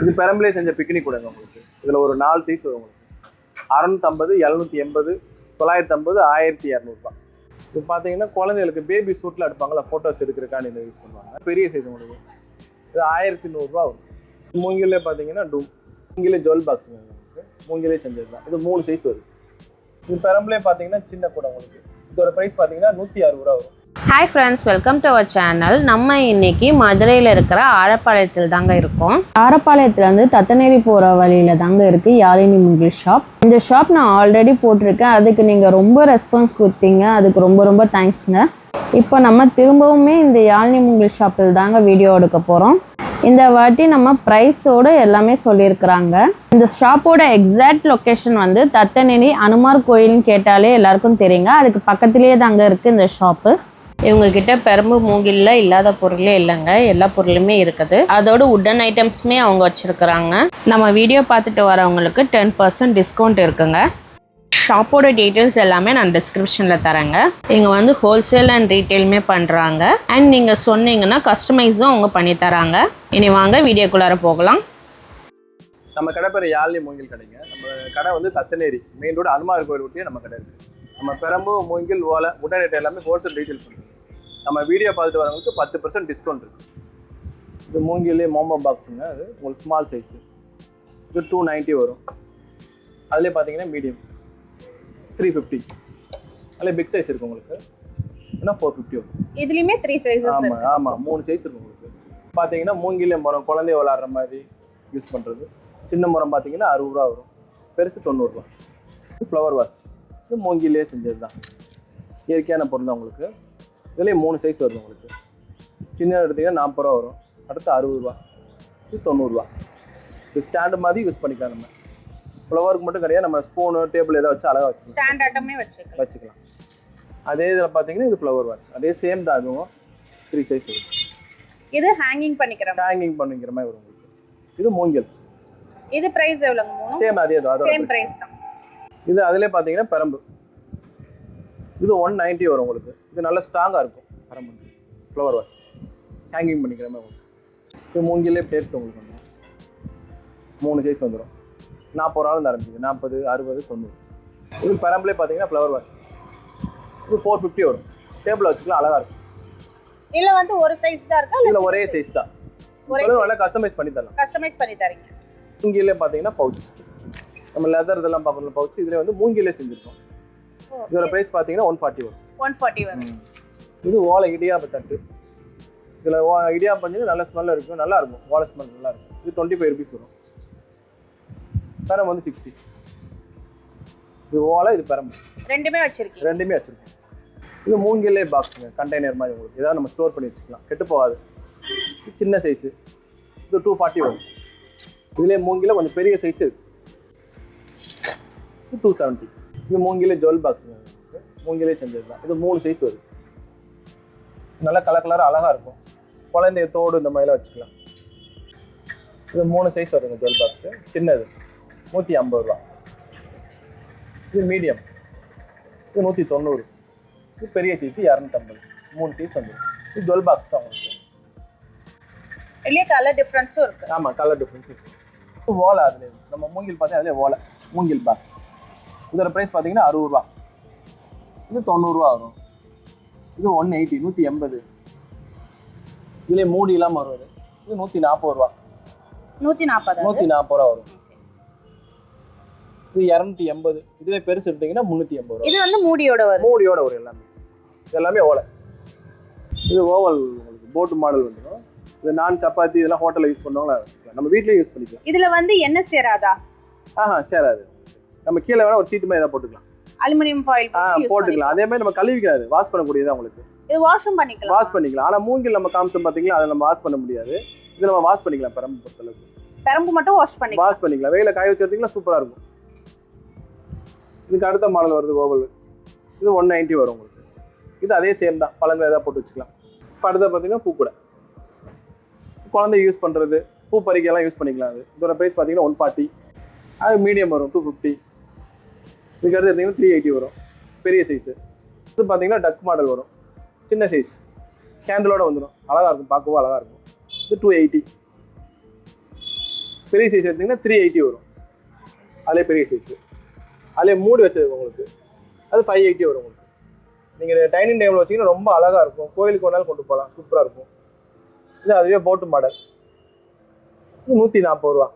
இது பெரம்பலே செஞ்ச பிக்னிக் கொடுங்க உங்களுக்கு. இதில் ஒரு நாலு சைஸ் வரும் உங்களுக்கு. அறநூற்றம்பது எழுநூற்றி எண்பது தொள்ளாயிரத்தி ஐம்பது ஆயிரத்தி இரநூறுபா இது பார்த்தீங்கன்னா குழந்தைகளுக்கு பேபி சூட்டில் எடுப்பாங்களா ஃபோட்டோஸ் எடுக்கிறக்கான யூஸ் பண்ணுவாங்க. பெரிய சைஸ் உங்களுக்கு. இது ஆயிரத்தி நூறுரூவா வரும். மூங்கிலே பார்த்தீங்கன்னா டூம் மூங்கிலே ஜுவல் பாக்ஸுங்க உங்களுக்கு. மூங்கிலே செஞ்சது தான். இது மூணு சைஸ் வருது. இது பெரம்பலே பார்த்தீங்கன்னா சின்ன கூட உங்களுக்கு. இதோட ப்ரைஸ் பார்த்தீங்கன்னா நூற்றி அறுபது ரூபா வரும். Hi friends welcome to our channel நம்ம இன்னைக்கு மதுரையில் இருக்கிற ஆரப்பாளையத்தில் தாங்க இருக்கோம். ஆரப்பாளையத்துலேருந்து தத்தநேரி போகிற வழியில் தாங்க இருக்குது யாழினி முகில் ஷாப் இந்த ஷாப் நான் ஆல்ரெடி போட்டிருக்கேன். அதுக்கு நீங்கள் ரொம்ப ரெஸ்பான்ஸ் கொடுத்தீங்க. அதுக்கு ரொம்ப ரொம்ப தேங்க்ஸ்ங்க இப்போ நம்ம திரும்பவுமே இந்த யாழினி முகில் ஷாப்பில் தாங்க வீடியோ எடுக்க போகிறோம் இந்த வாட்டி நம்ம ப்ரைஸோடு எல்லாமே சொல்லியிருக்கிறாங்க. இந்த ஷாப்போட எக்ஸாக்ட் லொக்கேஷன் வந்து தத்தநேரி அனுமார் கோயில்னு கேட்டாலே எல்லாருக்கும் தெரியுங்க. அதுக்கு பக்கத்துலேயே தாங்க இருக்குது இந்த ஷாப்பு இவங்கக்கிட்ட பெரம்பு மூங்கில்ல இல்லாத பொருளே இல்லைங்க. எல்லா பொருளுமே இருக்குது. அதோட உட்டன் ஐட்டம்ஸுமே அவங்க வச்சுருக்குறாங்க. நம்ம வீடியோ பார்த்துட்டு வரவங்களுக்கு டென் பர்சன்ட் டிஸ்கவுண்ட் இருக்குங்க. ஷாப்போட டீட்டெயில்ஸ் எல்லாமே நான் டிஸ்கிரிப்ஷனில் தரேங்க. இங்கே வந்து ஹோல்சேல் அண்ட் ரீட்டெயிலுமே பண்ணுறாங்க அண்ட் நீங்கள் சொன்னீங்கன்னா கஸ்டமைஸும் அவங்க பண்ணி தராங்க. இனி வாங்க வீடியோக்குள்ளார போகலாம். நம்ம கடை பேர் யாழ்னி மூங்கில் கடைங்க. நம்ம கடை வந்து தத்தநேரி மெயின் ரோடு அனுமார் கோயில் ஒட்டியே நம்ம கடை இருக்குது நம்ம பெரம்பு மூங்கில் ஓலை உடனடி எல்லாமே ஹோல்சேல் ரீட்டெயில் பண்ணுறோம் நம்ம வீடியோ பார்த்துட்டு வரவங்களுக்கு பத்து பர்சன்ட் டிஸ்கவுண்ட் இருக்குது இது மூங்கிலே மோமோ பாக்ஸுங்க அது. உங்களுக்கு ஸ்மால் சைஸு இது டூ நைன்ட்டி வரும். அதுலேயே பார்த்தீங்கன்னா மீடியம் த்ரீ ஃபிஃப்டி அதில் பிக் சைஸ் இருக்குது உங்களுக்கு. ஏன்னா ஃபோர் ஃபிஃப்டி வரும். இதுலயுமே த்ரீ சைஸஸ் ஆமாம் ஆமாம் மூணு சைஸ் இருக்கும் உங்களுக்கு. பார்த்தீங்கன்னா மூங்கில மரம் குழந்தைய விளாட்ற மாதிரி யூஸ் பண்ணுறது சின்ன மரம் பார்த்தீங்கன்னா அறுபது ரூபா வரும். பெருசு தொண்ணூறுரூவா ஃப்ளவர் வாஸ் இது மூங்கிலே செஞ்சது தான் இயற்கையான பொருள் தான் உங்களுக்கு. இதுலேயே மூணு சைஸ் வருது உங்களுக்கு. சின்ன எடுத்தீங்கன்னா நாற்பது ரூபா வரும். அடுத்து அறுபது ரூபா இது தொண்ணூறுரூவா இது ஸ்டாண்டு மாதிரி யூஸ் பண்ணிக்கலாம் நம்ம. ஃப்ளவருக்கு மட்டும் கிடையாது நம்ம ஸ்பூனு டேபிள் ஏதாவது வச்சு அழகாக வச்சுக்கலாம். ஸ்டாண்ட் ஆட்டமே வச்சிருக்கலாம் வச்சுக்கலாம். அதே இதில் பார்த்தீங்கன்னா இது ஃப்ளவர் வாஸ் அதே சேம் தான் அதுவும் த்ரீ சைஸ் வரும் இது ஹேங்கிங் பண்ணிக்கிறோம் ஹேங்கிங் பண்ணிக்கிற மாதிரி வரும் உங்களுக்கு. இது மூங்கில். இது பிரைஸ் எவ்வளவுங்க மூணு? சேம் அதே தான் சேம். பிரைஸ் தான். இது அதிலே பார்த்தீங்கன்னா பெரம்பு. இது ஒன் நைன்ட்டி வரும் உங்களுக்கு. இது நல்ல ஸ்ட்ராங்காக இருக்கும். பெரம்பு ஃப்ளவர் வாஸ் ஹேங்கிங் பண்ணிக்கிற மாதிரி வரும். இது மூங்கிலே பிளேட்ஸ் உங்களுக்கு வந்துடும் மூணு சைஸ் வந்துடும் நாற்பது ரூபாவில் ஆரம்பிக்குது. நாற்பது அறுபது தொண்ணூறு. இது பெரம்புலே பார்த்தீங்கன்னா ஃப்ளவர் வாஸ் இது ஃபோர் ஃபிஃப்டி வரும். டேபிளில் வச்சுக்கலாம். அழகாக இருக்கும். இல்ல வந்து ஒரு சைஸ் தான் இருக்கா? இல்ல ஒரே சைஸ் தான். வேணா கஸ்டமைஸ் பண்ணி தரலாம். கஸ்டமைஸ் பண்ணி தரீங்க. மூங்கிலே பார்த்தீங்கன்னா பவுச் நம்ம லெதர் இதெல்லாம் பார்க்குற பவுச் இதில் வந்து மூங்கிலே செஞ்சுருக்கோம். இதோட ப்ரைஸ் பார்த்தீங்கன்னா ஒன் ஃபார்ட்டி வரும் ஒன் ஃபார்ட்டி வரும் இது ஓலை இடியாப்ப தட்டு. இதில் ஓ இடியாப்பம் செஞ்சு நல்ல ஸ்மெல் இருக்கும். நல்லா இருக்கும். ஓலை ஸ்மெல் நல்லா இருக்கும். இது டுவெண்ட்டி ஃபைவ் ருபீஸ் வரும். பெரம் வந்து சிக்ஸ்டி இது ஓலை இது பெரம் ரெண்டுமே வச்சிருக்கீங்க. ரெண்டுமே வச்சுருக்கோம் இது மூங்கிலே பாக்ஸுங்க கண்டெய்னர் மாதிரி உங்களுக்கு. ஏதாவது நம்ம ஸ்டோர் பண்ணி வச்சுக்கலாம். கெட்டு போகாது. சின்ன சைஸு இது டூ ஃபார்ட்டி வரும் இதுலேயே மூங்கில கொஞ்சம் பெரிய சைஸ் இருக்கு இது டூ செவன்ட்டி இது மூங்கிலே ஜுவல் பாக்ஸுங்க மூங்கிலே செஞ்சது தான். இது மூணு சைஸ் வருது. நல்லா கலர் கலராக அழகாக இருக்கும். குழந்தைய தோடு இந்த மாதிரிலாம் வச்சுக்கலாம். இது மூணு சைஸ் வருங்க ஜுவல் பாக்ஸு சின்னது. நூற்றி ஐம்பது ரூபா. இது மீடியம் இது நூற்றி தொண்ணூறு. இது பெரிய சைஸ் இரநூத்தம்பது. மூணு சைஸ் வந்துடும் இது ஜுவல் பாக்ஸ் தான் உங்களுக்கு. இல்லையே கலர் டிஃப்ரென்ஸும் இருக்கு. ஆமாம் கலர் டிஃப்ரென்ஸ் இருக்கு. இது ஓலை அதுல நம்ம மூங்கில் பார்த்தா அதுலேயே ஓலை. மூங்கில் பாக்ஸ் இதோட ப்ரைஸ் பார்த்தீங்கன்னா அறுபது ரூபா. இது தொண்ணூறுரூவா வரும். இது ஒன் எயிட்டி நூற்றி எண்பது. இதுலேயே மூடி இல்லாமல் வருவது இது. நூற்றி நாற்பது ரூபா. நூத்தி நாற்பது நூற்றி நாற்பது ரூபா வரும். இது இரநூத்தி எண்பது. இதுலேயே பெருசு எடுத்தீங்கன்னா முந்நூற்றி எண்பது ரூபா இது வந்து மூடியோட வரும். மூடியோட வரும் எல்லாமே. இது எல்லாமே ஓலை. இது ஓவல் போட்டு மாடல் வந்துடும். இது நான் சப்பாத்தி இதெல்லாம் ஹோட்டலில் யூஸ் பண்ணுவாங்களா? நம்ம வீட்லயே யூஸ் பண்ணிக்கலாம். இதுல வந்து என்ன சேராதா? ஆஹா சேராது. நம்ம கீழே வேணா ஒரு சீட்டு மாதிரி ஏதாவது போட்டுக்கலாம். அலுமினியம் ஃபாயில் போட்டுக்கலாம். அதே மாதிரி நம்ம கழுவிக்காது வாஷ் பண்ணக்கூடியது உங்களுக்கு? இது வாஷும் பண்ணிக்கலாம். வாஷ் பண்ணிக்கலாம். ஆனால் மூங்கில் நம்ம காமிச்சோம் பார்த்தீங்களா அதை நம்ம வாஷ் பண்ண முடியாது. இது நம்ம வாஷ் பண்ணிக்கலாம் பெரம்பு பொறுத்தளவுக்கு. பெரம்பு மட்டும் வாஷ் பண்ணிக்கலாம். வாஷ் பண்ணிக்கலாம். வெயில காய வச்சு எடுத்தீங்கன்னா சூப்பராக இருக்கும். இதுக்கு அடுத்த மாடல் வருது ஓவல் இது ஒன் நைன்ட்டி வரும் உங்களுக்கு. இது அதே சேம் தான். பழங்கள் ஏதாவது போட்டு வச்சுக்கலாம். இப்போ அடுத்த பார்த்தீங்கன்னா பூக்கூடை குழந்தை யூஸ் பண்ணுறது பூ பறிக்கையெல்லாம் யூஸ் பண்ணிக்கலாம். அது இதோட ப்ரைஸ் பார்த்தீங்கன்னா ஒன் ஃபார்ட்டி அது மீடியம் வரும் டூ ஃபிஃப்டி இதுக்கு அடுத்து எடுத்தீங்கன்னா த்ரீ எயிட்டி வரும். பெரிய சைஸு இது பார்த்தீங்கன்னா டக் மாடல் வரும். சின்ன சைஸ் ஹேண்டிலோட வந்துடும் அழகாக இருக்கும். பார்க்கவும் அழகாக இருக்கும். இது டூ எயிட்டி பெரிய சைஸ் எடுத்திங்கன்னா த்ரீ எயிட்டி வரும். அதிலே பெரிய சைஸு அதிலே மூடி வச்சது உங்களுக்கு. அது ஃபைவ் எயிட்டி வரும் உங்களுக்கு. நீங்கள் டைனிங் டேபிள் வச்சீங்கன்னா ரொம்ப அழகாக இருக்கும். கோயிலுக்கு வேணாலும் கொண்டு போகலாம். சூப்பராக இருக்கும். இது அதுவே போட்டு மாடல் நூற்றி நாற்பது ரூபா.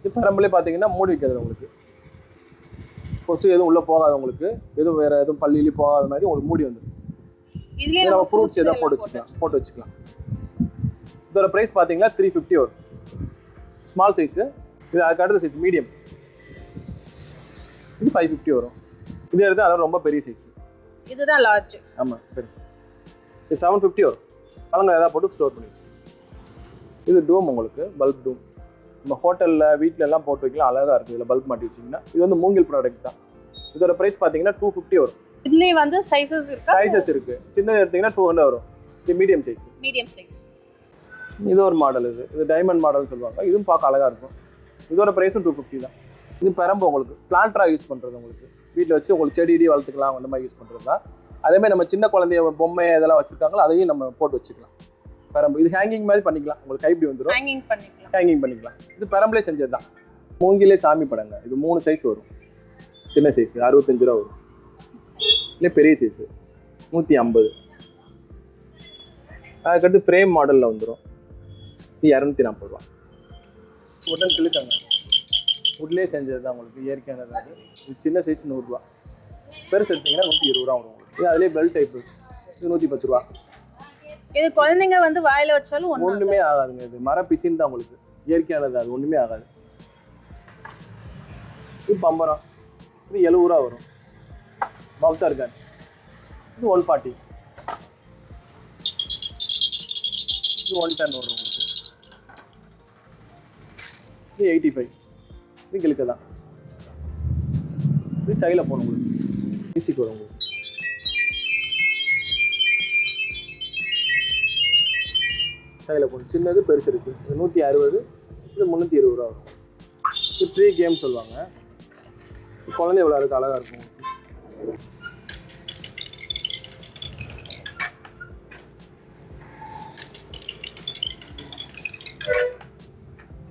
இது பரம்பலே பார்த்தீங்கன்னா மூடி வைக்கிறது உங்களுக்கு. கொசு எதுவும் உள்ளே போகாது உங்களுக்கு. எதுவும் வேறு எதுவும் பள்ளியிலே போகாத மாதிரி உங்களுக்கு மூடி வந்துடும் இதுலயே இது நம்ம ஃப்ரூட்ஸ் எதாவது போட்டு வச்சுக்கலாம். போட்டு வச்சுக்கலாம். இதோட ப்ரைஸ் பார்த்தீங்கன்னா த்ரீ ஃபிஃப்டி வரும். ஸ்மால் சைஸு இது அதுக்கு அடுத்த சைஸ் மீடியம் இது ஃபைவ் ஃபிஃப்டி வரும். இது எடுத்து அதோட ரொம்ப பெரிய சைஸ் இதுதான் லார்ஜ் ஆமாம் பெருசு. இது செவன் ஃபிஃப்டி வரும். பழங்கள் எதாவது போட்டு ஸ்டோர் பண்ணி வச்சுக்கலாம். இது டூம் உங்களுக்கு பல்ப் டூம் நம்ம ஹோட்டலில் வீட்டில எல்லாம் போட்டு வைக்கலாம். அழகாக இருக்குது இதில் பல்ப் மாட்டி வச்சிங்கன்னா இது வந்து மூங்கில் ப்ராடக்ட் தான். இதோட ப்ரைஸ் பார்த்தீங்கன்னா டூ ஃபிஃப்டி வரும். இதுலயே வந்து சைஸஸ் இருக்கா? சைஸஸ் இருக்குது சின்னது எடுத்தீங்கன்னா டூ ஹண்ட்ரட் வரும். இது மீடியம் சைஸ் மீடியம் சைஸ் இது ஒரு மாடல் இது. இது டைமண்ட் மாடல்னு சொல்லுவாங்க. இதுவும் பார்க்க அழகாக இருக்கும். இதோட ப்ரைஸும் டூ ஃபிஃப்டி தான். இது பெரம்பு உங்களுக்கு. பிளான்ட்ராக யூஸ் பண்ணுறது உங்களுக்கு. வீட்டில் வச்சு உங்களுக்கு செடி இடி வளர்த்துக்கலாம். அந்த மாதிரி யூஸ் பண்ணுறது தான். அதேமாதிரி நம்ம சின்ன குழந்தைய பொம்மை இதெல்லாம் வச்சுருக்காங்களோ அதையும் நம்ம போட்டு வச்சுக்கலாம். பெரம்பு. இது ஹேங்கிங் மாதிரி பண்ணிக்கலாம். உங்களுக்கு கைப்பிடி வந்துடும் ஹேங்கிங் பண்ணிக்கலாம். ஹேங்கிங் பண்ணிக்கலாம். இது பெரம்புலே செஞ்சது தான் மூங்கிலே சாமி படங்க. இது மூணு சைஸ் வரும். சின்ன சைஸ் அறுபத்தஞ்சு ரூபா வரும். இல்லை பெரிய சைஸு நூற்றி ஐம்பது. அதுக்கடுத்து ஃப்ரேம் மாடலில் வந்துடும் இது இரநூத்தி நாற்பது ரூபா. உடன் கிழக்காங்க. உட்லேயே செஞ்சது தான் உங்களுக்கு இயற்கையானது இது சின்ன சைஸ் நூறுரூவா பெருசு எடுத்தீங்கன்னா நூற்றி இருபது ரூபா வரும் இது அதிலே பெல் டைப்பு இது நூற்றி பத்து ரூபா. இது குழந்தைங்க வந்து வாயில வச்சாலும் ஒண்ணுமே ஒன்றுமே ஆகாதுங்க. இது மர பிசின் தான் உங்களுக்கு. இயற்கையானது அது ஒன்றுமே ஆகாது. இது பம்பரம். இது எழுபது ரூபா வரும். மவுத்தார் கான் இது ஒன் ஃபார்ட்டி இது ஒன் டென் வரும் உங்களுக்கு. இது எயிட்டி ஃபைவ் இது கிழக்கு தான் இது சைடில் போகணும் உங்களுக்கு. மியூசிக் வரும் உங்களுக்கு. சைடில் போகணும். சின்னது பெருசு இருக்குது இது நூற்றி அறுபது இது முந்நூற்றி இருபது ரூபா வரும். இது ட்ரீ கேம் சொல்லுவாங்க. குழந்தை விளையாடுறதுக்கு அழகாக இருக்கும்.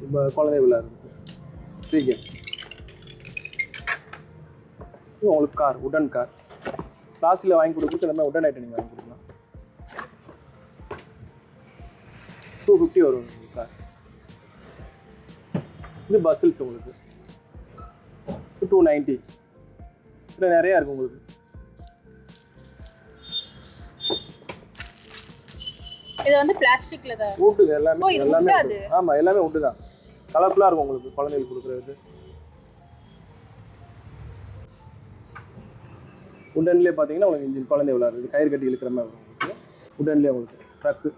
இப்போ குழந்தை விளையாடுறது ட்ரீ கேம் உங்களுக்கு கார் உடன் கார் பிளாஸ்டிக்கில் வாங்கி கொடுக்குறது இந்த மாதிரி உடன் ஐட்டம் நீங்கள் வாங்கி கொடுக்கலாம். ஃபிஃப்டி வரும் உங்களுக்கு கார் இது பஸ்ஸில்ஸ் உங்களுக்கு. டூ நைன்ட்டி இதில் நிறையா இருக்குது உங்களுக்கு. இது வந்து பிளாஸ்டிக்ல தான் வுட்டுங்க எல்லாமே எல்லாமே. ஆமா எல்லாமே வுட்டு தான். கலர்ஃபுல்லாக இருக்கும் உங்களுக்கு குழந்தைகளுக்கு கொடுக்குறது. உடன்லேயே பார்த்தீங்கன்னா உங்களுக்கு இன்ஜின் குழந்தை விளையாடுறது. கயிறு கட்டி இழுக்கிற மாதிரி வரும் உங்களுக்கு. உடன்லேயே உங்களுக்கு ட்ரக்கு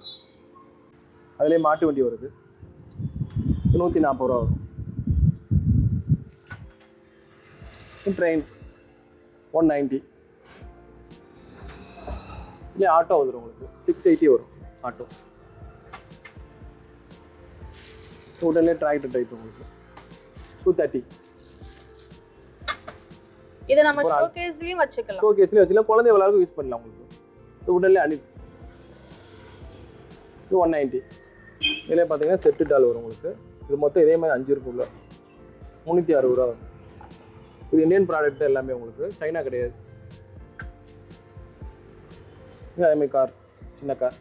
அதுலேயே மாட்டு வண்டி வருது. நூற்றி நாற்பது ரூபா வரும். ட்ரெயின் ஒன் நைன்ட்டி இல்லை ஆட்டோ வந்துடும் உங்களுக்கு. சிக்ஸ் எயிட்டி வரும் ஆட்டோ உடனே டிராக்டர் டைப் உங்களுக்கு. டூ தேர்ட்டி இதை நம்ம ஷோகேஸ்லயும் வச்சுக்கலாம். ஷோ கேஸ்லேயே வச்சுக்கலாம். குழந்தை விளையாடுக்கு யூஸ் பண்ணலாம் உங்களுக்கு. உடனே அனி ஒன் நைன்ட்டி இதில் பார்த்தீங்கன்னா செட்டு டால் வரும் உங்களுக்கு. இது மொத்தம் இதே மாதிரி அஞ்சு இருக்குள்ள முந்நூற்றி அறுபது ரூபா வரும். இது இந்தியன் ப்ராடக்ட் தான் எல்லாமே உங்களுக்கு. சைனா கிடையாது. இது கார் சின்ன கார்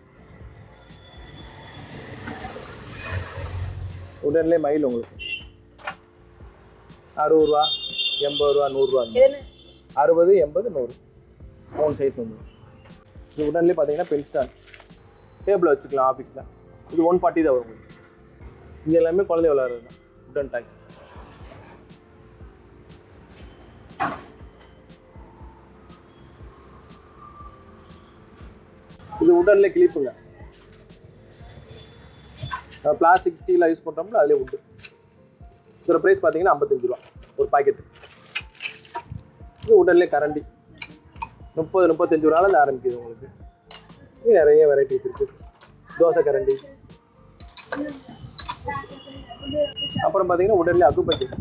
உடனே மயில் உங்களுக்கு. அறுபது ரூபா எண்பது ரூபா நூறுரூவா அறுபது எண்பது நூறு. மூணு சைஸ் வந்து இது உடனே பார்த்தீங்கன்னா பென்ஸ்டார் டேபிளில் வச்சுக்கலாம் ஆஃபீஸில் இது ஒன் ஃபார்ட்டி தான் வரும். உங்களுக்கு இது எல்லாமே குழந்தை விளையாடுறது தான். உடன் டாக்ஸ் இது உடன்லேயே கிளிப்புங்க பிளாஸ்டிக் ஸ்டீலாக யூஸ் பண்ணுறோம்ல அதிலே உண்டு இதோட ப்ரைஸ் பார்த்தீங்கன்னா ஐம்பத்தஞ்சு ரூபா. ஒரு பாக்கெட்டு இது உடனே கரண்டி. முப்பது முப்பத்தஞ்சு ரூபாலேருந்து ஆரம்பிக்குது உங்களுக்கு. நிறைய வெரைட்டிஸ் இருக்குது தோசை கரண்டி. அப்புறம் பார்த்தீங்கன்னா உடனே அக்குப்பஞ்சர்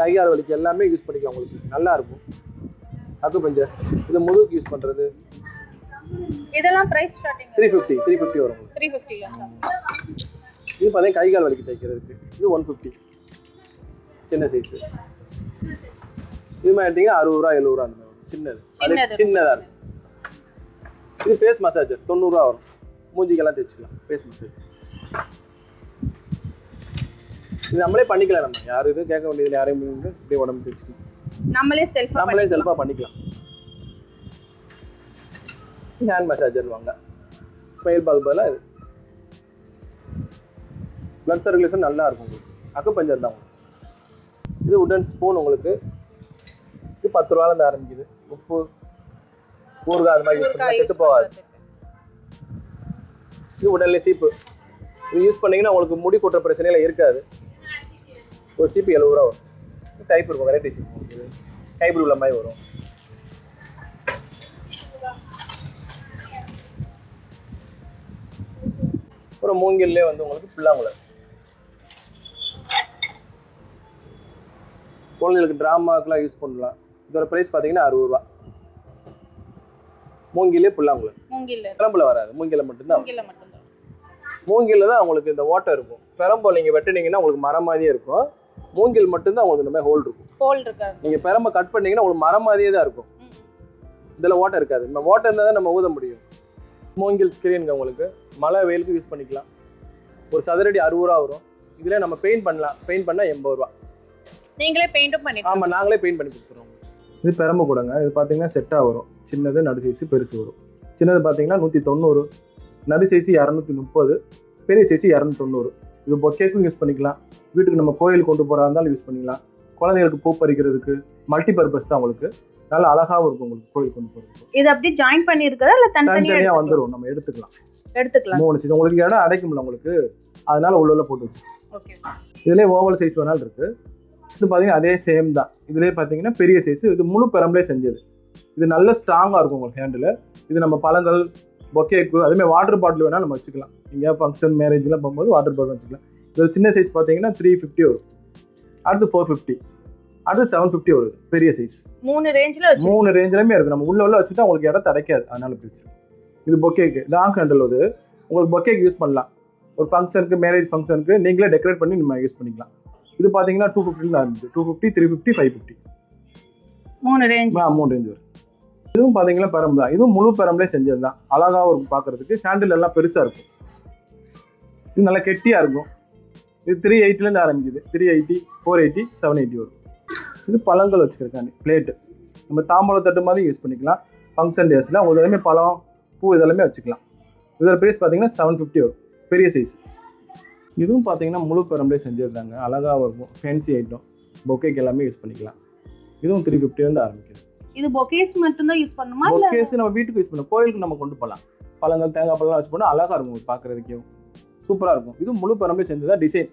கை கால் வலிக்கு எல்லாமே யூஸ் பண்ணிக்கலாம் உங்களுக்கு. நல்லா இருக்கும். அக்குப்பஞ்சர் இது முதுகுக்கு யூஸ் பண்ணுறது இதெல்லாம் price starting three fifty three fifty வரும் த்ரீ ஃபிஃப்டில இது பார்த்தீங்கன்னா கை கால் வலிக்கு தைக்கிறதுக்கு. இது ஒன் ஃபிஃப்டி சின்ன சைஸு இது மாதிரி எடுத்தீங்கன்னா அறுபது ரூபா எழுபது ரூபா அந்த மாதிரி. சின்னது. அது சின்னது. சின்னதாக இருக்கும். இது ஃபேஸ் மசாஜர் தொண்ணூறுரூவா வரும். மூஞ்சிக்கெல்லாம் தேய்ச்சிக்கலாம் ஃபேஸ் மசாஜ் இது நம்மளே பண்ணிக்கலாம் நம்ம. யாரும் எதுவும் கேட்க வேண்டியது யாரையும் இப்படியே உடம்பு தேய்ச்சிக்கலாம். நம்மளே செல்ஃபா நம்மளே செல்ஃபாக பண்ணிக்கலாம். ஹேண்ட் மசாஜர் வாங்க. ஸ்மைல் பல்பெல்லாம் இது. பிளட் சர்க்குலேஷன் நல்லா இருக்கும் உங்களுக்கு. அக்குப்பஞ்சர் தான் இது உடன் ஸ்பூன் உங்களுக்கு. இது பத்து ரூபாலேருந்து ஆரம்பிக்குது. உப்பு ஊறுகாய் அது மாதிரி யூஸ் பண்ணால் கெட்டு போகாது. இது உடல்ல சீப்பு. இது யூஸ் பண்ணீங்கன்னா உங்களுக்கு முடி கொட்டுற பிரச்சனையில இருக்காது. ஒரு சீப்பு எழுபது ரூபா வரும். டைப் இருக்கும் வெரைட்டி சீப் உங்களுக்கு கைப்பிடி உள்ள மாதிரி வரும். அப்புறம் மூங்கில்லே வந்து உங்களுக்கு புல்லாங்குழல் குழந்தைகளுக்கு ட்ராமாக்கெலாம் யூஸ் பண்ணலாம். இதோட ப்ரைஸ் பார்த்தீங்கன்னா அறுபது ரூபா. மூங்கிலே புல்லாங்குழல் மூங்கில்ல. பெரம்புல வராது. மூங்கில மட்டும்தான். மூங்கில்ல தான் உங்களுக்கு இந்த ஓட்டை இருக்கும். பெரம்பு நீங்கள் வெட்டினீங்கன்னா உங்களுக்கு மரம் மாதிரியே இருக்கும். மூங்கில் மட்டும்தான் உங்களுக்கு இந்த மாதிரி ஹோல் இருக்கும். ஹோல் இருக்காது. நீங்கள் பெரம்பை கட் பண்ணீங்கன்னா உங்களுக்கு மரம் மாதிரியே தான் இருக்கும். இதில் ஓட்டை இருக்காது. இந்த ஓட்டை இருந்தால் தான் நம்ம ஊத முடியும். மூங்கில் ஸ்க்ரீனுங்க உங்களுக்கு. மழை வெயிலுக்கு யூஸ் பண்ணிக்கலாம். ஒரு சதுரடி அறுபது ரூபா வரும். இதில் நம்ம பெயிண்ட் பண்ணலாம். பெயிண்ட் பண்ணால் எண்பது ரூபா. நீங்களே பெயிண்ட்டும் பண்ணிக்கலாம். ஆமாம் நாங்களே பெயிண்ட் பண்ணி கொடுத்துருவோம். இது பெரம்பு கூடங்க. இது பார்த்தீங்கன்னா செட்டாக வரும். சின்னது நடு சைஸு பெருசு வரும். சின்னது பார்த்தீங்கன்னா நூற்றி தொண்ணூறு. நடு சைஸு இரநூத்தி முப்பது பெரிய சைஸு இரநூத்தொண்ணூறு. இது பொக்கேக்கும் யூஸ் பண்ணிக்கலாம். வீட்டுக்கு நம்ம கோயில் கொண்டு போகிறா இருந்தாலும் யூஸ் பண்ணிக்கலாம். குழந்தைங்களுக்கு பூ பறிக்கிறதுக்கு மல்டி பர்பஸ் தான் உங்களுக்கு. நல்ல அழகாகவும் இருக்கும் உங்களுக்கு கோயில் கொண்டு போகிறதுக்கு இது அப்படியே ஜாயின் பண்ணி இருக்கதா இல்ல தனித்தனியா தனித்தனியாக? வந்துடும் நம்ம எடுத்துக்கலாம். எடுத்துக்கலாம். மூணு சைஸ் உங்களுக்கு இடம் அடைக்கும்ல உங்களுக்கு. அதனால உள்ள உள்ள போட்டு வச்சு இதுலேயே ஓவல் சைஸ் வேணாலும் இருக்கு. இது பார்த்தீங்கன்னா அதே சேம் தான். இதுலேயே பார்த்தீங்கன்னா பெரிய சைஸ் இது முழு பெரம்பலே செஞ்சது. இது நல்ல ஸ்ட்ராங்காக இருக்கும் உங்களுக்கு ஹேண்டில் இது நம்ம பழங்கள் பொக்கேக்கு அதுமாதிரி வாட்டர் பாட்டில் வேணால் நம்ம வச்சுக்கலாம். நீங்கள் ஃபங்க்ஷன் மேரேஜ்லாம் போகும்போது வாட்டர் பாட்டில் வச்சுக்கலாம். இது ஒரு சின்ன சைஸ் பார்த்தீங்கன்னா த்ரீ ஃபிஃப்டி வரும். அடுத்து ஃபோர் ஃபிஃப்டி அடுத்து செவன் ஃபிஃப்டி வருது பெரிய சைஸ் மூணு ரேஞ்ச்ல மூணு ரேஞ்சிலுமே இருக்குது நம்ம உள்ள உள்ள வச்சுட்டா உங்களுக்கு இடம் கிடைக்காது. அதனால பிரச்சனை இது பொக்கேக்கு லாங் ஹேண்டில் வந்து உங்களுக்கு பொக்கேக்கு யூஸ் பண்ணலாம். ஒரு ஃபங்க்ஷனுக்கு மேரேஜ் ஃபங்க்ஷனுக்கு நீங்களே டெக்கரேட் பண்ணி நம்ம யூஸ் பண்ணிக்கலாம். இது பார்த்தீங்கன்னா டூ ஃபிஃப்டியில் ஆரம்பிச்சு two fifty three fifty five fifty மூணு ரேஞ்ச் அமௌண்ட் ரேஞ்ச் வரும். இதுவும் பார்த்தீங்கன்னா பெரம்பு தான். இதுவும் முழு பெரம்பலே செஞ்சது தான். அழகாகவும் இருக்கும் பார்க்குறதுக்கு ஹேண்டில் எல்லாம் பெருசாக இருக்கும். இது நல்லா கெட்டியாக இருக்கும். இது த்ரீ எயிட்டிலேருந்து ஆரம்பிக்குது. Three eighty four eighty seven eighty வரும். இது பழங்கள் வச்சுருக்காண்டி பிளேட்டு நம்ம தாம்பழம் தட்டு மாதிரி யூஸ் பண்ணிக்கலாம். ஃபங்க்ஷன் டேஸில் உங்களுக்கு எல்லாமே பழம் பூ இதெல்லாமே வச்சுக்கலாம். இதோட ப்ரைஸ் பார்த்தீங்கன்னா செவன் ஃபிஃப்டி வரும். பெரிய சைஸ் இதுவும் பார்த்தீங்கன்னா முழு பெரம்பலே செஞ்சுருந்தாங்க அழகாகவும் இருக்கும் ஃபேன்சி ஐட்டம் பொக்கேக்கு எல்லாமே யூஸ் பண்ணிக்கலாம். இதுவும் த்ரீ ஃபிஃப்டிலேருந்து ஆரம்பிக்குது. இது பொக்கேஸ் மட்டும் தான் யூஸ் பண்ணுமா பொக்கேஸ் நம்ம வீட்டுக்கு யூஸ் பண்ணலாம் கோயிலுக்கு நம்ம கொண்டு போகலாம் பழங்கள் தேங்காய் பழம்லாம் வச்சு போனால் அழகாக இருக்கும். பார்க்குறதுக்கே சூப்பராக இருக்கும். இது முழு பரம்பே தான் டிசைன்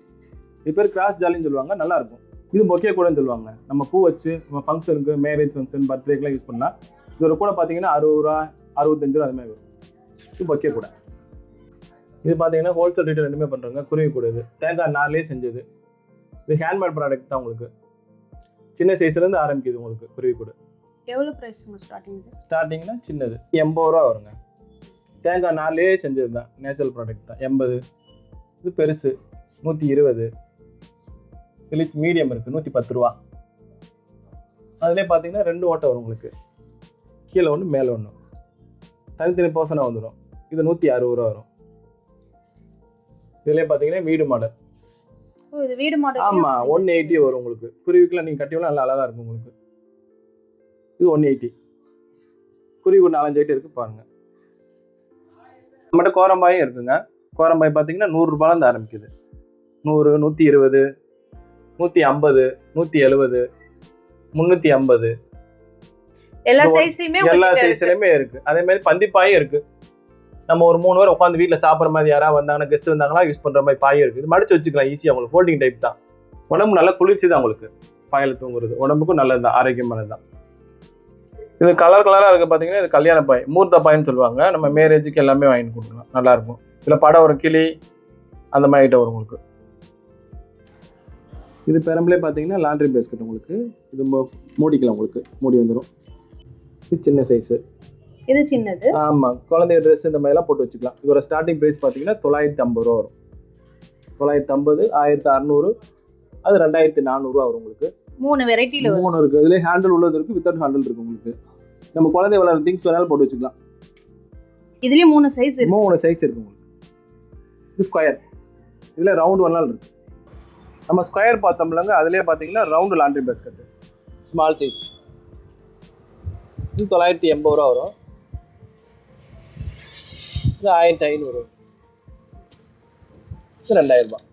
இது பேர் கிராஸ் ஜாலின்னு சொல்லுவாங்க. நல்லா இருக்கும். இது பொக்கே கூடன்னு சொல்லுவாங்க. நம்ம பூ வச்சு நம்ம ஃபங்க்ஷனுக்கு மேரேஜ் ஃபங்க்ஷன் பர்த்டேக்கெலாம் யூஸ் பண்ணலாம் இதோட கூட பார்த்தீங்கன்னா அறுபது ரூபா அறுபத்தஞ்சு ரூபா அது மாதிரி வரும். இது பொக்கே கூட. இது பார்த்தீங்கன்னா ஹோல்சேல் ரீட்டை ரெண்டுமே பண்ணுறாங்க குருவி கூட இது. தேங்காய் நார்லேயே செஞ்சது. இது ஹேண்ட்மேட் ப்ராடக்ட் தான் உங்களுக்கு. சின்ன சைஸ்லேருந்து ஆரம்பிக்குது உங்களுக்கு குருவி கூட. எவ்வளவு பிரைஸ் ஸ்டார்டிங் ஸ்டார்டிங்னா சின்னது. எண்பது ரூபா வருங்க. தேங்காய் நார்லேயே செஞ்சது தான் நேச்சுரல் ப்ராடக்ட் தான். எண்பது. இது பெருசு. நூற்றி இருபது. இதுல மீடியம் இருக்குது நூற்றி பத்து ரூபா. அதுலேயே பார்த்தீங்கன்னா ரெண்டு ஓட்டை வரும் உங்களுக்கு. கீழே ஒன்று மேலே ஒன்று தனித்தனி போசனாக வந்துடும் இது நூற்றி அறுபது ரூபா வரும். இதுலேயே பார்த்தீங்கன்னா வீடு மாடல். வீடு மாடல் ஆமாம் ஒன் எயிட்டி வரும் உங்களுக்கு. குருவிக்கெலாம் நீங்கள் கட்டிவெல்லாம் நல்லா அழகாக இருக்கும் உங்களுக்கு. இது ஒன் எயிட்டி குருவி ஒரு நாலஞ்சு ஐட்டம் இருக்குது பாருங்கள் நம்மகிட்ட கோரம்பாயும் இருக்குங்க. கோரம்பாய் பார்த்தீங்கன்னா நூறுரூபாலேருந்து ஆரம்பிக்குது. நூறு நூற்றி இருபது நூற்றி ஐம்பது நூற்றி எழுபது முந்நூற்றி ஐம்பது. எல்லா சைஸ்லயுமே எல்லா சைஸ்லையுமே இருக்குது அதே மாதிரி பந்திப்பாயும் இருக்குது நம்ம ஒரு மூணு பேர் உட்காந்து வீட்டில் சாப்பிட்ற மாதிரி யாராவது வந்தாங்கன்னா கெஸ்ட் வந்தாங்கன்னா யூஸ் பண்ணுற மாதிரி பாயும் இருக்குது இது மடிச்சு வச்சுக்கலாம் ஈஸியாக உங்களுக்கு. ஃபோல்டிங் டைப் தான். உடம்பு நல்லா குளிர்ச்சி தான் உங்களுக்கு. பாயில் தூங்குறது. உடம்புக்கும் நல்லது தான் ஆரோக்கியமானது தான் இது கலர் கலராக இருக்குது பார்த்தீங்கன்னா இது கல்யாண பாய் மூர்த்த பாயின்னு சொல்லுவாங்க. நம்ம மேரேஜுக்கு எல்லாமே வாங்கி கொடுக்கலாம். நல்லாயிருக்கும் இதில் படம் ஒரு கிளி அந்த மாதிரி ஐட்டம் வரும் உங்களுக்கு. இது பெரம்பலே பார்த்தீங்கன்னா லாண்ட்ரி பேஸ்கெட் உங்களுக்கு. இது மு- மூடிக்கலாம் உங்களுக்கு. மூடி வந்துடும் இது சின்ன சைஸு இது சின்னது? ஆமாம் குழந்தைய ட்ரெஸ் இந்த மாதிரிலாம் போட்டு வச்சுக்கலாம். இதோட ஸ்டார்டிங் ப்ரைஸ் பார்த்தீங்கன்னா தொள்ளாயிரத்தி ஐம்பது ரூபா வரும். தொள்ளாயிரத்தி ஐம்பது ஆயிரத்தி அறநூறு அது ரெண்டாயிரத்தி நானூறுரூவா வரும் உங்களுக்கு. மூணு வெரைட்டில வரும். மூணு இருக்குது இதுலேயே ஹேண்டில் உள்ளது இருக்குது வித்தவுட் ஹேண்டில் இருக்குது உங்களுக்கு. நம்ம குழந்தை விளையாடுற திங்ஸ் வேணாலும் போட்டு வச்சுக்கலாம். இதுலயே மூணு சைஸ் இருக்கு. மூணு சைஸ் இருக்கு உங்களுக்கு. இது ஸ்கொயர் இதில் ரவுண்டு வேணாலும் இருக்கு. நம்ம ஸ்கொயர் பார்த்தோம்லங்க அதுலேயே பார்த்தீங்கன்னா round laundry basket small size இது தொள்ளாயிரத்தி எண்பது ரூபா வரும். இது ஆயிரத்தி ஐநூறு. இது ரெண்டாயிரம் ரூபாய்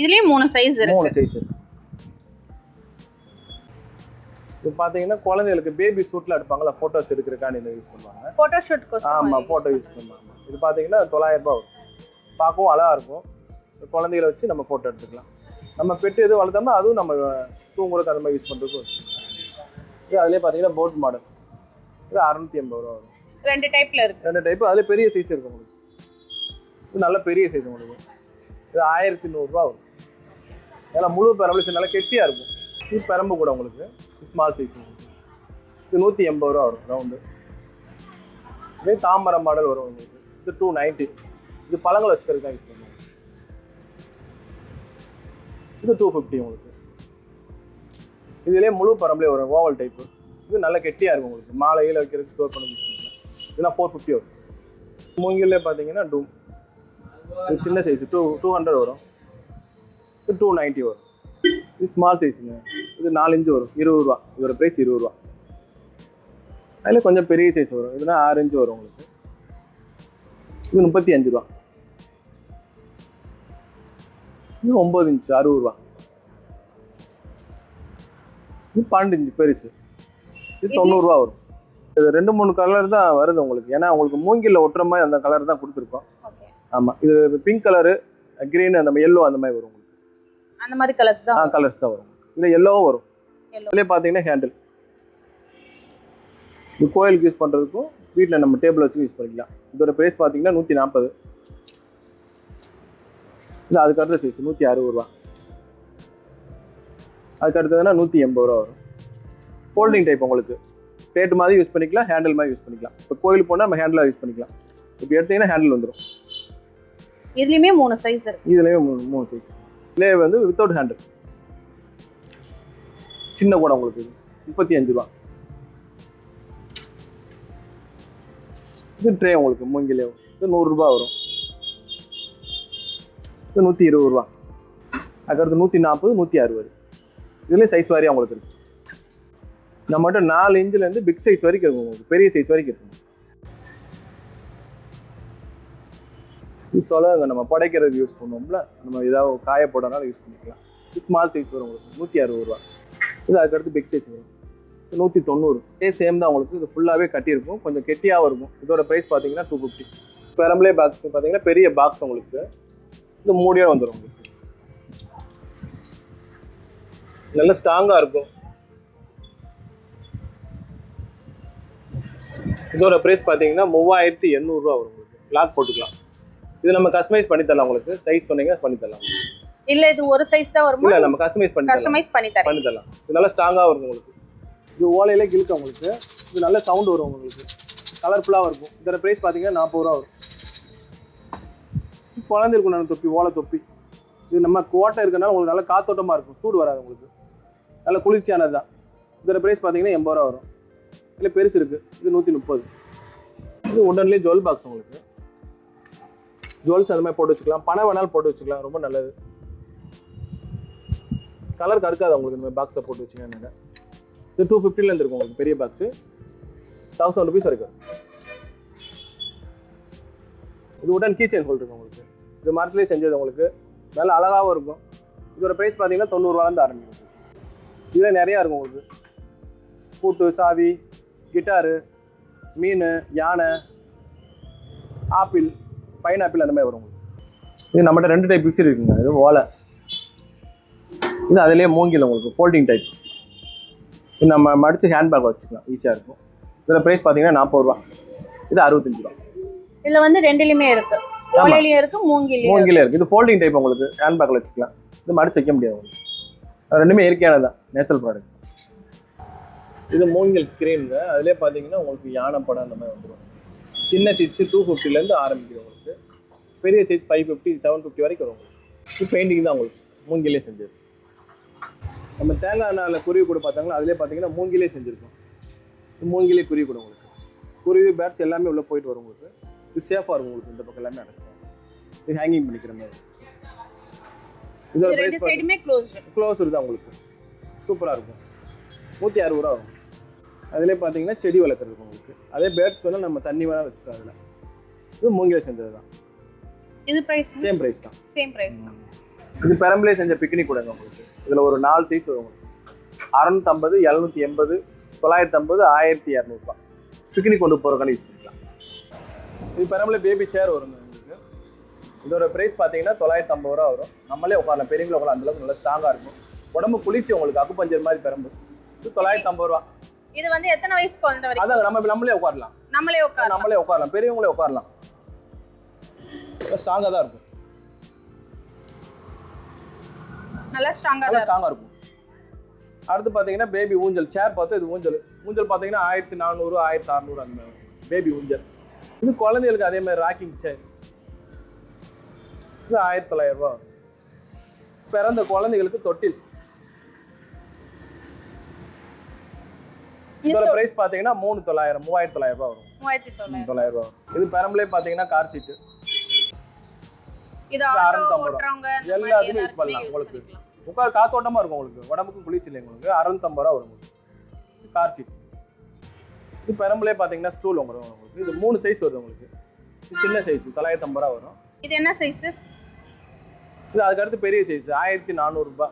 இதுலயே மூணு சைஸ் இருக்கு. மூணு சைஸ் இருக்கு. இது பார்த்தீங்கன்னா குழந்தைகளுக்கு பேபி சூட்டில் எடுப்பாங்கல்ல ஃபோட்டோஸ் எடுக்கிறக்காண்டி இதை யூஸ் பண்ணுவாங்க. போட்டோ ஷூட் ஆமாம் ஃபோட்டோ யூஸ் பண்ணுவாங்க. இது பார்த்தீங்கன்னா தொள்ளாயிரம் ரூபாய் வரும். பார்க்கவும் அழகாக இருக்கும். குழந்தைகளை வச்சு நம்ம ஃபோட்டோ எடுத்துக்கலாம். நம்ம பெட்டு எதுவும் வளர்த்தோம்னா அதுவும் நம்ம தூங்குறதுக்கு அந்த மாதிரி யூஸ் பண்ணுறதுக்கு இது அதிலே பார்த்தீங்கன்னா போட் மாடல் இது அறநூற்றி எண்பது ரூபா வரும். ரெண்டு டைப்ல இருக்கு. ரெண்டு டைப்பு அதில் பெரிய சைஸ் இருக்கு உங்களுக்கு. இது நல்ல பெரிய சைஸ் உங்களுக்கு. இது ஆயிரத்தி நூறுரூவா வரும். ஏன்னா முழு பெரம்பு நல்லா கெட்டியாக இருக்கும். இது பெரம்பு கூட உங்களுக்கு. ஸ்மால் சைஸ் உங்களுக்கு இது நூற்றி எண்பது ரூபா வரும் ரவுண்டு இதே தாம்பரம் மாடல் வரும் உங்களுக்கு. இது டூ நைன்ட்டி இது பழங்கள் வச்சுக்கிறதுக்கு தான் யூஸ் பண்ணுவோம். இது டூ ஃபிஃப்டி உங்களுக்கு. இதுலேயே முழு பரம்பலே வரும் ஓவல் டைப்பு இது நல்ல கெட்டியாக இருக்கும் உங்களுக்கு. மாலையில் வைக்கிறதுக்கு ஸ்டோர் பண்ணி யூஸ் இதெல்லாம் ஃபோர் ஃபிஃப்டி வரும். மூங்கிலே பார்த்தீங்கன்னா டூ இது சின்ன சைஸ் டூ டூ ஹண்ட்ரட் வரும். இது டூ நைன்ட்டி வரும். இது ஸ்மால் சைஸுங்க இது நாலு இன்ச்சு வரும். இருபது ரூபா. இதோட ப்ரைஸ் இருபது ரூபா. அதில் கொஞ்சம் பெரிய சைஸ் வரும். இதுனா ஆறு இன்ச்சு வரும் உங்களுக்கு. இது முப்பத்தி அஞ்சு ரூபா. இது ஒம்பது இன்ச்சு அறுபது ரூபா. இது பன்னெண்டு இன்ச்சு பெருசு. இது தொண்ணூறுரூவா வரும். இது ரெண்டு மூணு கலர் தான் வருது உங்களுக்கு. ஏன்னா உங்களுக்கு மூங்கில்ல ஒட்டுற மாதிரி அந்த கலர் தான் கொடுத்துருக்கோம். ஆமாம் இது பிங்க் கலரு க்ரீன் அந்த மாதிரி எல்லோ அந்த மாதிரி வரும் உங்களுக்கு. அந்த மாதிரி கலர்ஸ் தான் கலர்ஸ் தான் வரும். இதில் எல்லோவும் வரும். இதுலேயே பார்த்தீங்கன்னா ஹேண்டில் இது கோயிலுக்கு யூஸ் பண்ணுறதுக்கும் வீட்டில் நம்ம டேபிள் வச்சு யூஸ் பண்ணிக்கலாம். இதோட ப்ரைஸ் பார்த்தீங்கன்னா நூற்றி நாற்பது இது அதுக்கு அடுத்த சைஸ் நூற்றி அறுபது ரூபா. அதுக்கு அடுத்ததுன்னா நூற்றி எண்பது ரூபா வரும். ஃபோல்டிங் டைப் உங்களுக்கு. பிளேட் மாதிரி யூஸ் பண்ணிக்கலாம் ஹேண்டில் மாதிரி யூஸ் பண்ணிக்கலாம். இப்போ கோயிலுக்கு போனால் நம்ம ஹேண்டிலாக யூஸ் பண்ணிக்கலாம். இப்போ எடுத்தீங்கன்னா ஹேண்டில் வந்துடும் இதுலயுமே மூணு சைஸ் இருக்கு. இதுலேயே மூணு மூணு சைஸ் இதுலேயே வந்து வித்தவுட் ஹேண்டில் சின்ன கூட உங்களுக்கு முப்பத்தி அஞ்சு ரூபா. இது ட்ரே உங்களுக்கு மூங்கிலே இது நூறுரூபா வரும். இது நூற்றி இருபது ரூபா. அதுக்கடுத்து நூற்றி நாற்பது நூற்றி அறுபது. இதுலேயே சைஸ் வாரியாக உங்களுக்கு இருக்கு. நம்மகிட்ட நாலு இன்ச்சுலேருந்து பிக் சைஸ் வரைக்கும் இருக்கும் உங்களுக்கு. பெரிய சைஸ் வரைக்கும் இருக்கும். இது சொலங்க நம்ம படைக்கிறதுக்கு யூஸ் பண்ணுவோம்ல. நம்ம ஏதாவது காய போடனாலும் யூஸ் பண்ணிக்கலாம். ஸ்மால் சைஸ் வரும் உங்களுக்கு. நூற்றி அறுபது ரூபா. இது அதுக்கடுத்து பிக் சைஸ் வரும். நூற்றி தொண்ணூறு இதே சேம் தான் உங்களுக்கு. இது ஃபுல்லாகவே கட்டியிருக்கும். கொஞ்சம் கெட்டியாகவும் இருக்கும். இதோட ப்ரைஸ் பார்த்தீங்கன்னா டூ ஃபிஃப்டி பெரம்பலே பாக்ஸ் பார்த்தீங்கன்னா பெரிய பாக்ஸ் உங்களுக்கு. இது மூடியாக வந்துடும் உங்களுக்கு. நல்ல ஸ்ட்ராங்காக இருக்கும். இதோட ப்ரைஸ் பார்த்தீங்கன்னா மூவாயிரத்தி எண்ணூறுரூவா வரும் உங்களுக்கு. லாக் போட்டுக்கலாம். இது நம்ம கஸ்டமைஸ் பண்ணி தரலாம் உங்களுக்கு. சைஸ் சொன்னீங்கன்னா பண்ணி தரலாம். இல்ல இது ஒரு சைஸ் தான் வருமா? இல்லை நம்ம கஸ்டமைஸ் பண்ணி கஸ்டமைஸ் பண்ணி தரேன். பண்ணி தரலாம். இது நல்லா ஸ்ட்ராங்காக இருக்கும் உங்களுக்கு. இது ஓலையிலே கிழக்கு உங்களுக்கு. இது நல்ல சவுண்ட் வரும் உங்களுக்கு. கலர்ஃபுல்லாக இருக்கும். இதோட ப்ரைஸ் பார்த்தீங்கன்னா நாற்பது ரூபா வரும். குழந்தைகளுக்கு நான் தொப்பி ஓலை தொப்பி. இது நம்ம கோட்டை இருக்கனால உங்களுக்கு நல்ல காத்தோட்டமாக இருக்கும். சூடு வராது உங்களுக்கு. நல்ல குளிர்ச்சியானது தான். இதோட ப்ரைஸ் பார்த்தீங்கன்னா எண்பது ரூபா வரும். இல்லை பெருசு இருக்குது இது நூற்றி முப்பது இது உடன்லேயே ஜுவல் பாக்ஸ் உங்களுக்கு. ஜுவல்ஸ் அந்த மாதிரி போட்டு வச்சுக்கலாம். பணம் வேணாலும் போட்டு வச்சுக்கலாம். ரொம்ப நல்லது. கலர் கருக்காது உங்களுக்கு இந்த மாதிரி பாக்ஸை போட்டு வச்சிங்கன்னா இது டூ ஃபிஃப்டிலேருந்து இருக்கும் உங்களுக்கு பெரிய பாக்ஸு தௌசண்ட் ருபீஸ் வரைக்கும். இது உடன் கீ செயின் ஹோல்டர் உங்களுக்கு. இது மரத்துலேயே செஞ்சது உங்களுக்கு. நல்ல அழகாகவும் இருக்கும். இதோட ப்ரைஸ் பார்த்தீங்கன்னா தொண்ணூறுவாலேருந்து ஆரம்பிக்கும். இதில் நிறையா இருக்கும் உங்களுக்கு. பூட்டு சாவி கிட்டாரு மீன் யானை ஆப்பிள் பைனாப்பிள் அந்த மாதிரி வரும் உங்களுக்கு. இது நம்மகிட்ட ரெண்டு டைப் விசிறி இருக்குங்க. இது ஓலை. இது அதிலே மூங்கில் உங்களுக்கு ஃபோல்டிங் டைப் இது நம்ம மடித்து ஹேண்ட்பேக் வச்சுக்கலாம். ஈஸியாக இருக்கும். இதில் ப்ரைஸ் பார்த்தீங்கன்னா நாற்பது ரூபா. இது அறுபத்தஞ்சு ரூபா. இதுல வந்து ரெண்டுலயுமே இருக்கு. ஓலையிலயும் இருக்கு மூங்கிலையும் இருக்கு. மூங்கிலே இருக்குது இது ஃபோல்டிங் டைப் உங்களுக்கு ஹேண்ட்பேக்கில் வச்சுக்கலாம். இது மடிச்சு வைக்க முடியாது உங்களுக்கு. அது ரெண்டுமே இயற்கையானது. தான் நேச்சுரல் ப்ராடக்ட் இது மூங்கில் ஸ்க்ரீனுங்க அதிலே பார்த்தீங்கன்னா உங்களுக்கு யானை படம் அந்த மாதிரி வந்துடும் சின்ன சைஸ் டூ ஃபிஃப்டிலேருந்து ஆரம்பிக்குது உங்களுக்கு. பெரிய size five fifty seven fifty வரைக்கும் வரும் உங்களுக்கு. இது பெயிண்டிங் தான் உங்களுக்கு. மூங்கிலே செஞ்சது. நம்ம தேங்காய் நாளில் குருவி கூட பார்த்தாங்களா அதிலே பார்த்தீங்கன்னா மூங்கிலே செஞ்சுருக்கோம். மூங்கிலே குருவி கூட உங்களுக்கு. குருவி பேட்ஸ் எல்லாமே உள்ளே போயிட்டு வரும் உங்களுக்கு. இது சேஃபாக இருக்கும் உங்களுக்கு இந்த பக்கம் எல்லாமே அடைச்சிட்டாங்க இது ஹேங்கிங் பண்ணிக்கிற மாதிரி. இது ரெண்டு சைடுமே க்ளோஸ்டு க்ளோஸ் தான் உங்களுக்கு. சூப்பராக இருக்கும். நூற்றி அறுபது ரூபா வரும் அதிலே பார்த்தீங்கன்னா செடி வளர்க்குறது உங்களுக்கு. அதே பேர்ட்ஸ்க்கு வேணால் நம்ம தண்ணி வேணால் வச்சுக்கலாம் அதில். இது மூங்கில செஞ்சது தான். இது பிரைஸ் சேம் ப்ரைஸ் தான். சேம் பிரைஸ் தான். இது பெரம்பலே செஞ்ச பிக்னிக் கூடங்க உங்களுக்கு. இதில் ஒரு நாலு சைஸ் வரும். அறநூற்றம்பது எழுநூற்றி எண்பது தொள்ளாயிரத்தி ஐம்பது ஆயிரத்தி இரநூறுபா. பிக்னிக் கொண்டு போகிறக்கான யூஸ் பண்ணிக்கலாம். இது பெரம்பலே பேபி சேர் வருங்க உங்களுக்கு. இதோட ப்ரைஸ் பார்த்தீங்கன்னா தொள்ளாயிரத்தி ஐம்பது ரூபா வரும். நம்மளே உட்காரலாம் பெரியவங்களே உட்காரலாம் அந்தளவுக்கு நல்லா ஸ்ட்ராங்காக இருக்கும். உடம்பு குளிர்ச்சி உங்களுக்கு அக்குப்பஞ்சர் மாதிரி பெரம்பு இது தொள்ளாயிரத்தி ஐம்பது ரூபா. இது வந்து எத்தனை வயசு குழந்தை வரைக்கும்? அதாங்க நம்ம நம்மளே உட்காரலாம். நம்மளே உட்காரலாம். நம்மளே உட்காரலாம் பெரியவங்களே உட்காரலாம். ஸ்ட்ராங்காக தான் இருக்கும். நல்லா ஸ்ட்ராங்கா நல்லா ஸ்ட்ராங்காக இருக்கும். அடுத்து பார்த்தீங்கன்னா பேபி ஊஞ்சல். சேர் பார்த்து இது ஊஞ்சல். ஊஞ்சல் பார்த்தீங்கன்னா ஆயிரத்தி நானூறு ஆயிரத்தி அறநூறு அந்த மாதிரி பேபி ஊஞ்சல். இது குழந்தைகளுக்கு அதே மாதிரி ராக்கிங் சேர் இது ஆயிரத்தி தொள்ளாயிரம் ரூபா. பிறந்த குழந்தைகளுக்கு தொட்டில். இதோட பிரைஸ் பார்த்தீங்கன்னா மூணு தொள்ளாயிரம் மூவாயிரத்தி தொள்ளாயிரம் ரூபா வரும். தொள்ளாயிரம். ரூபா இது பெரம்பலே பார்த்தீங்கன்னா கார் சீட்டு இது மாதிரி எல்லாத்துக்கும் யூஸ் பண்ணலாம் உங்களுக்கு. உட்கார் காத்தோட்டமா இருக்கும் உங்களுக்கு. உடம்புக்கும் குளிர்ச்சி இல்லை உங்களுக்கு. அறுநூத்தம்பது ரூபா வரும் உங்களுக்கு. கார் சீட் இது பெரம்பலே பார்த்தீங்கன்னா ஸ்டூல் வரும் உங்களுக்கு. இது மூணு சைஸ் வருது உங்களுக்கு. இது சின்ன சைஸ் தொள்ளாயிரத்தி ஐம்பது ரூபா வரும். இது என்ன சைஸ் இது அதுக்கடுத்து பெரிய சைஸ் ஆயிரத்தி நானூறுரூபா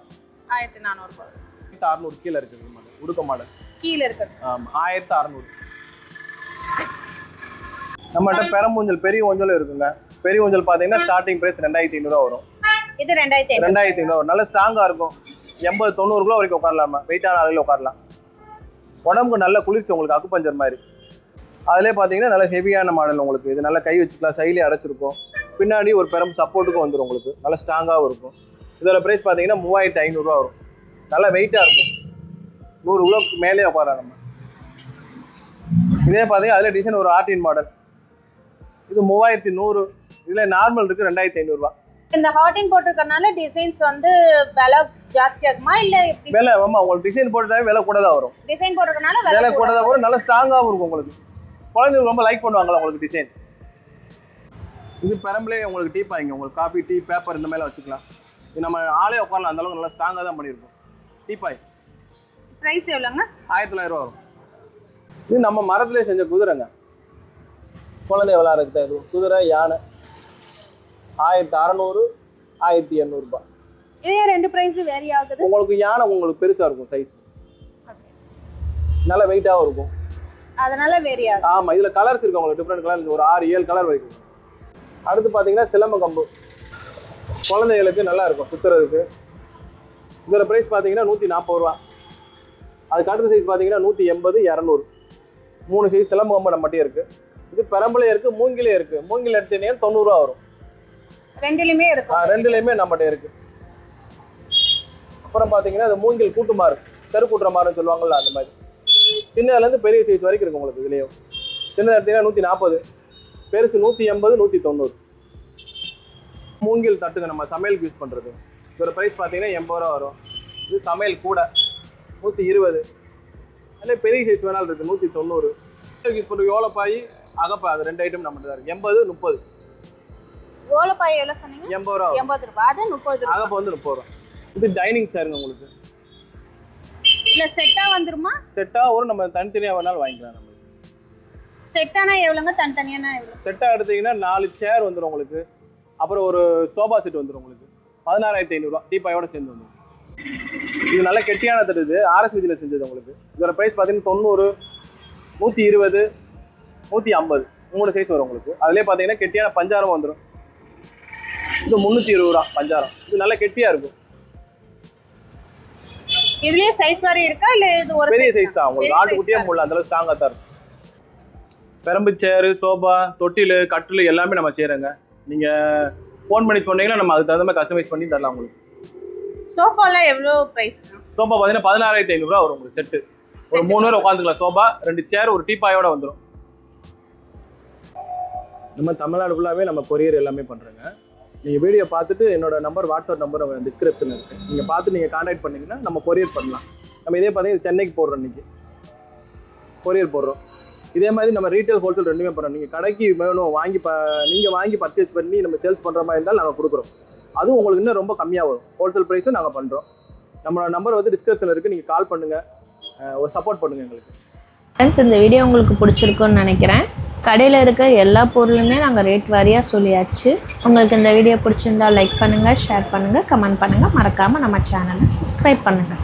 ஆயிரத்தி நானூறு ரூபாய் ஆயிரத்தி அறநூறு கீழே இருக்குது மாடல். உடுக்க மாடல். கீழே இருக்கிறது ஆமாம் ஆயிரத்தி அறநூறு. நம்மகிட்ட பெரம்பூஞ்சல் பெரிய ஊஞ்சலும் இருக்குங்க. பெரிய ஊஞ்சல் பார்த்தீங்கன்னா ஸ்டார்டிங் ப்ரைஸ் ரெண்டாயிரத்தி ஐநூறுரூவா வரும். இது ரெண்டாயிரத்தி ரெண்டாயிரத்தி ஐநூறு நல்ல ஸ்ட்ராங்காக இருக்கும். எண்பது தொண்ணூறு கிலோ வரைக்கும் உட்காரலாம்? வெயிட்டான அளவில் உட்காரலாம். உடம்புக்கு நல்ல குளிர்ச்சி உங்களுக்கு அக்குப்பஞ்சர் மாதிரி. அதிலே பார்த்தீங்கன்னா நல்ல ஹெவியான மாடல் உங்களுக்கு. இது நல்லா கை வச்சுக்கலாம் சைலே அடைச்சிருக்கும். பின்னாடி ஒரு பெரும் சப்போர்ட்டுக்கும் வந்துடும் உங்களுக்கு. நல்ல ஸ்ட்ராங்காகவும் இருக்கும். இதோட ப்ரைஸ் பார்த்தீங்கன்னா மூவாயிரத்தி ஐநூறுரூவா வரும். நல்ல வெயிட்டாக இருக்கும். நூறு கிலோக்கு மேலே உட்காரலாம்? நம்ம இதே பார்த்தீங்கன்னா அதில் டிசைன் ஒரு ஆர்டின் மாடல் இது மூவாயிரத்தி நூறு. இதில் நார்மல் இருக்குது ரெண்டாயிரத்தி ஐநூறுரூவா இந்த ஹாட்டின் போட்டிருக்கறனால டிசைன்ஸ் வந்து விலை ஜாஸ்தி ஆகுமா? இல்ல எப்படி? விலை ஆமாம் உங்களுக்கு டிசைன் போட்டுட்டாவே விலை கூட தான் வரும். டிசைன் போட்டிருக்கறனால விலை கூட தான் வரும். நல்ல ஸ்ட்ராங்காகவும் இருக்கும் உங்களுக்கு. குழந்தைங்க ரொம்ப லைக் பண்ணுவாங்களா உங்களுக்கு டிசைன் இது பெரம்பலே உங்களுக்கு டீ பாய்ங்க உங்களுக்கு காஃபி டீ பேப்பர் இந்த மாதிரிலாம் வச்சுக்கலாம். இது நம்ம ஆளே உட்காரலாம் அந்த அளவுக்கு நல்லா ஸ்ட்ராங்காக தான் பண்ணியிருக்கோம். டீ பாய் பிரைஸ் எவ்வளோங்க? ஆயிரத்தி தொள்ளாயிரம் ரூபா வரும். இது நம்ம மரத்திலே செஞ்ச குதிரைங்க. குழந்தை விளையாடுறது இது குதிரை யானை. ஆயிரத்தி அறநூறு ஆயிரத்தி எண்ணூறுபா இதே ரெண்டு பிரைஸ் வேரி ஆகுது. உங்களுக்கு யானை உங்களுக்கு பெருசாக இருக்கும் சைஸ் நல்ல வெயிட்டாகவும் இருக்கும். அதனால வேரி ஆகுது. ஆமாம் இதில் கலர்ஸ் இருக்கு உங்களுக்கு டிஃப்ரெண்ட் கலர்ஸ் ஒரு ஆறு ஏழு கலர் வரைக்கும். அடுத்து பார்த்தீங்கன்னா சிலம்ப கம்பு. குழந்தைகளுக்கு நல்லா இருக்கும் சுற்றுறதுக்கு இதோட ப்ரைஸ் பார்த்தீங்கன்னா நூற்றி நாற்பது ரூபா. அதுக்கு அடுத்த சைஸ் பார்த்தீங்கன்னா நூற்றி எண்பது இரநூறு. மூணு சைஸ் சிலம்ப கம்பு நம்மகிட்டே இருக்குது இது பெரம்பலே இருக்குது மூங்கிலே இருக்குது மூங்கில் எடுத்தீங்கன்னா தொண்ணூறுரூவா வரும். ரெண்டுலயுமே ஆ, இருக்கும் ரெண்டுலேயுமே நம்மகிட்ட இருக்குது அப்புறம் பாத்தீங்கன்னா அது மூங்கில் கூட்டுமாறு தெருக்கூட்டுற மாறுன்னு சொல்லுவாங்கல்ல அந்த மாதிரி. சின்னதுலேருந்து பெரிய சைஸ் வரைக்கும் இருக்கு உங்களுக்கு இதுலேயும். சின்னது எடுத்தீங்கன்னா நூற்றி நாற்பது பெருசு நூற்றி எண்பது நூற்றி தொண்ணூறு. மூங்கில் தட்டுங்க நம்ம சமையலுக்கு யூஸ் பண்ணுறது இதோட ப்ரைஸ் பார்த்தீங்கன்னா எண்பது ரூபா வரும். இது சமையல் கூட நூற்றி இருபது. அதே பெரிய சைஸ் வேணாலும் இருக்குது நூற்றி தொண்ணூறு. யூஸ் பண்ணுற ஓலப்பாய் அகப்பா அது ரெண்டு ஐட்டம் நம்மகிட்ட தான் இருக்குது எண்பது முப்பது. ஓலப்பாய் எவ்வளவு சொன்னீங்க? எண்பது ரூபா. எண்பது ரூபாய் அது முப்பது ரூபாய் அகப்பா வந்து முப்பது ரூபா. இது டைனிங் சேருங்க உங்களுக்கு. இல்ல செட்டா வந்துருமா? செட்டாக ஒரு நம்ம தனித்தனியாக வேணாலும் வாங்கிக்கலாம் நம்ம. செட்டானா எவ்வளவுங்க? தனித்தனியானா எவ்வளவு? செட்டாக எடுத்தீங்கன்னா நாலு சேர் வந்துடும் உங்களுக்கு. அப்புறம் ஒரு சோஃபா செட் வந்துடும் உங்களுக்கு. பதினாறாயிரத்தி ஐநூறுரூவா டீப்பாயோட சேர்ந்து வந்துடும் இது நல்ல கெட்டியான தட்டு இது. ஆர்எஸ் விதியில் செஞ்சது உங்களுக்கு. இதோட ப்ரைஸ் பார்த்தீங்கன்னா தொண்ணூறு நூற்றி இருபது நூற்றி ஐம்பது. மூணு சைஸ் வரும் உங்களுக்கு. அதுலேயே பார்த்தீங்கன்னா கெட்டியான பஞ்சாரம் வந்துடும் இது முந்நூற்றி இருபது ரூபா பஞ்சாரம். இது நல்ல கெட்டியாக இருக்கும். இதுலயே சைஸ் வரை இருக்கா? இல்ல இது ஒரு பெரிய சைஸ் தான். உங்களுக்கு பெரிய ஆட்டு size குட்டியே தான். முள்ள அந்த அளவுக்கு ஸ்ட்ராங்காக தான் இருக்கும். பெரம்பு சேரு சோபா தொட்டில் கட்டில் எல்லாமே நம்ம செய்கிறோங்க நீங்கள் ஃபோன் பண்ணி சொன்னீங்கன்னா நம்ம அதுக்கு தகுந்த மாதிரி கஸ்டமைஸ் பண்ணி தரலாம் உங்களுக்கு. சோஃபாலாம் எவ்வளவு பிரைஸ் சோபா பார்த்தீங்கன்னா பதினாறாயிரத்தி ஐநூறுரூவா வரும் உங்களுக்கு செட்டு ஒரு மூணு பேர் உட்காந்துக்கலாம். சோபா ரெண்டு சேர் ஒரு டீப்பாயோட வந்துடும் நம்ம தமிழ்நாடு ஃபுல்லாகவே நம்ம கொரியர் எல்லாமே பண்ணுறோங்க நீங்கள் வீடியோ பார்த்துட்டு என்னோட நம்பர் வாட்ஸ்அப் நம்பர் டிஸ்கிரிப்ஷனில் இருக்குது நீங்கள் பார்த்து நீங்கள் காண்டாக்ட் பண்ணிங்கன்னா நம்ம கொரியர் பண்ணலாம். நம்ம இதே பார்த்தீங்கன்னா சென்னைக்கு போடுறோம் இன்றைக்கி கொரியர் போடுறோம். இதே மாதிரி நம்ம ரீட்டைல் ஹோல்சேல் ரெண்டுமே பண்ணுறோம். நீங்கள் கடைக்கு வேணும் வாங்கி ப நீங்கள் வாங்கி பர்ச்சேஸ் பண்ணி நம்ம சேல்ஸ் பண்ணுற மாதிரி இருந்தாலும் நாங்கள் கொடுக்குறோம். அதுவும் உங்களுக்கு இன்னும் ரொம்ப கம்மியாக வரும். ஹோல்சேல் ப்ரைஸும் நாங்கள் பண்ணுறோம் நம்மளோட நம்பர் வந்து டிஸ்கிரிப்ஷனில் இருக்குது நீங்கள் கால் பண்ணுங்கள் ஒரு சப்போர்ட் பண்ணுங்கள் எங்களுக்கு. ஃப்ரெண்ட்ஸ் இந்த வீடியோ உங்களுக்கு பிடிச்சிருக்குன்னு நினைக்கிறேன். கடையில் இருக்க எல்லா பொருளுமே நாங்கள் ரேட் வாரியாக சொல்லியாச்சு. உங்களுக்கு இந்த வீடியோ பிடிச்சிருந்தா லைக் பண்ணுங்கள் ஷேர் பண்ணுங்கள் கமெண்ட் பண்ணுங்கள் மறக்காமல் நம்ம சேனலை சப்ஸ்கிரைப் பண்ணுங்கள்